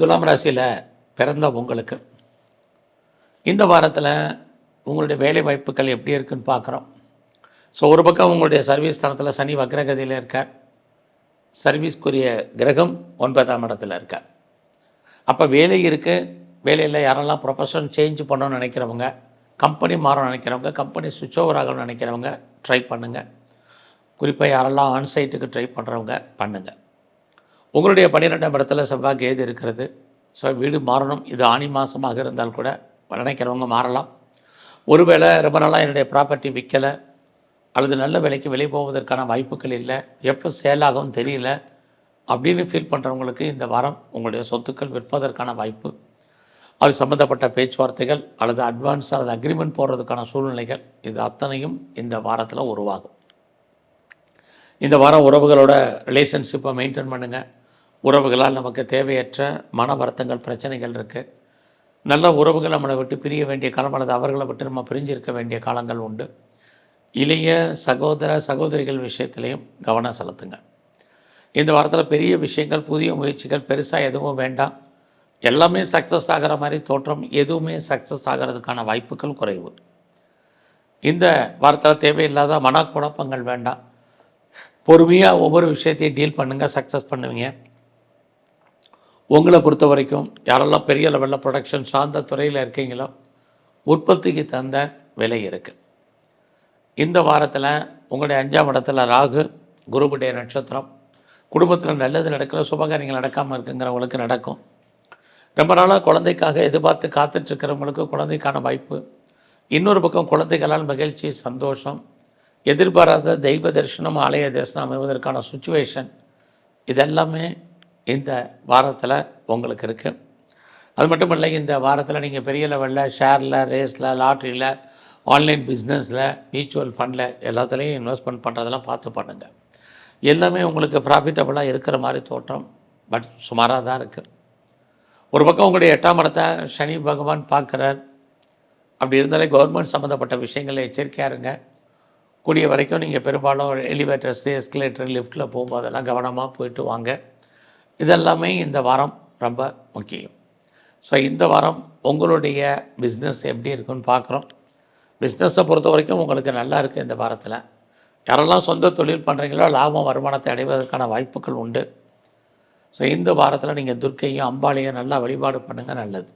துலாம் ராசியில் பிறந்த உங்களுக்கு. இந்த வாரத்தில் உங்களுடைய வேலை வாய்ப்புகள் எப்படி இருக்குன்னு பார்க்குறோம். ஸோ ஒரு பக்கம் உங்களுடைய சர்வீஸ் தளத்தில் சனி வக்ரகதியில் இருக்கார். சர்வீஸ்க்குரிய கிரகம் ஒன்பதாம் இடத்துல இருக்கார். அப்போ வேலை இருக்குது வேலையில் யாரெல்லாம் ப்ரொஃபஷன் சேஞ்ச் பண்ணணும்னு நினைக்கிறவங்க கம்பெனி மாறணும்னு நினைக்கிறவங்க கம்பெனி சுவிட்ச் ஓவர் ஆகணும்னு நினைக்கிறவங்க ட்ரை பண்ணுங்கள் குறிப்பாக யாரெல்லாம் ஆன்சைட்டுக்கு ட்ரை பண்ணுறவங்க பண்ணுங்கள் உங்களுடைய பன்னிரெண்டாம் இடத்துல செவ்வாய் கேது இருக்கிறது. ஸோ வீடு மாறணும். இது ஆணி மாதமாக இருந்தால் கூட நினைக்கிறவங்க மாறலாம். ஒருவேளை ரொம்ப நாளாக என்னுடைய ப்ராப்பர்ட்டி விற்கலை அல்லது நல்ல விலைக்கு வெளியே போவதற்கான வாய்ப்புகள் இல்லை. எப்போ சேல் ஆகும் தெரியல. அப்படின்னு ஃபீல் பண்ணுறவங்களுக்கு இந்த வாரம் உங்களுடைய சொத்துக்கள் விற்பதற்கான வாய்ப்பு. அது சம்மந்தப்பட்ட பேச்சுவார்த்தைகள் அல்லது அட்வான்ஸ் அல்லது அக்ரிமெண்ட் போடுறதுக்கான சூழ்நிலைகள் இது அத்தனையும் இந்த வாரத்தில் உருவாகும். இந்த வாரம் உறவுகளோட ரிலேஷன்ஷிப்பை மெயின்டைன் பண்ணுங்கள் உறவுகளால் நமக்கு தேவையற்ற மன வருத்தங்கள் பிரச்சனைகள் இருக்குது நல்ல உறவுகள் நம்மளை விட்டு பிரிய வேண்டிய காலம் அல்லது அவர்களை விட்டு நம்ம பிரிஞ்சிருக்க வேண்டிய காலங்கள் உண்டு. இளைய சகோதர சகோதரிகள் விஷயத்திலையும் கவனம் செலுத்துங்க. இந்த வாரத்தில் பெரிய விஷயங்கள் புதிய முயற்சிகள் பெருசாக எதுவும் வேண்டாம். எல்லாமே சக்ஸஸ் ஆகிற மாதிரி தோற்றம் எதுவுமே சக்ஸஸ் ஆகிறதுக்கான வாய்ப்புகள் குறைவு. இந்த வாரத்தில் தேவையில்லாத மனக்குழப்பங்கள் வேண்டாம். பொறுமையாக ஒவ்வொரு விஷயத்தையும் டீல் பண்ணுங்கள் சக்ஸஸ் பண்ணுவீங்க. உங்களை பொறுத்த வரைக்கும் யாரெல்லாம் பெரிய லெவலில் ப்ரொடக்ஷன் சார்ந்த துறையில் இருக்கீங்களோ உற்பத்திக்கு தந்த விலை இருக்குது இந்த வாரத்தில் உங்களுடைய அஞ்சாம் இடத்துல ராகு குருபுடைய நட்சத்திரம். குடும்பத்தில் நல்லது நடக்கிற சுபகாரியங்கள் நடக்காமல் இருக்குங்கிறவங்களுக்கு நடக்கும். ரொம்ப நாளாக குழந்தைக்காக எதிர்பார்த்து காத்துட்ருக்கிறவங்களுக்கு குழந்தைக்கான வாய்ப்பு. இன்னொரு பக்கம் குழந்தைகளால் மகிழ்ச்சி சந்தோஷம். எதிர்பாராத தெய்வ தரிசனம் ஆலய தரிசனம் அமைவதற்கான சுச்சுவேஷன் இதெல்லாமே இந்த வாரத்தில் உங்களுக்கு இருக்குது அது மட்டும் இல்லை இந்த வாரத்தில் நீங்கள் பெரிய லெவலில் ஷேரில் ரேஸில் லாட்ரியில் ஆன்லைன் பிஸ்னஸில் மியூச்சுவல் ஃபண்டில் எல்லாத்துலேயும் இன்வெஸ்ட்மெண்ட் பண்ணுறதெல்லாம் பார்த்து பண்ணுங்கள் எல்லாமே உங்களுக்கு ப்ராஃபிட்டபுளாக இருக்கிற மாதிரி தோற்றம் பட் சுமாராக தான் இருக்குது ஒரு பக்கம் உங்களுடைய எட்டாம் இடத்தை சனி பகவான் பார்க்குறார். அப்படி இருந்தாலே கவர்மெண்ட் சம்மந்தப்பட்ட விஷயங்களில் எச்சரிக்கையாக இருங்க. கூடிய வரைக்கும் நீங்கள் பெரும்பாலும் எலிவேட்டர்ஸ் எஸ்கலேட்டர் லிஃப்ட்டில் போகும்போதெல்லாம் கவனமாக போயிட்டு வாங்க. இதெல்லாமே இந்த வாரம் ரொம்ப முக்கியம். ஸோ இந்த வாரம் உங்களுடைய பிஸ்னஸ் எப்படி இருக்குன்னு பார்க்குறோம். பிஸ்னஸை பொறுத்த வரைக்கும் உங்களுக்கு நல்லா இருக்குது இந்த வாரத்தில். யாரெல்லாம் சொந்த தொழில் பண்ணுறீங்களோ லாபம் வருமானத்தை அடைவதற்கான வாய்ப்புகள் உண்டு. ஸோ இந்த வாரத்தில் நீங்கள் துர்க்கையும் அம்பாளையும் நல்லா வழிபாடு பண்ணுங்கள் நல்லது.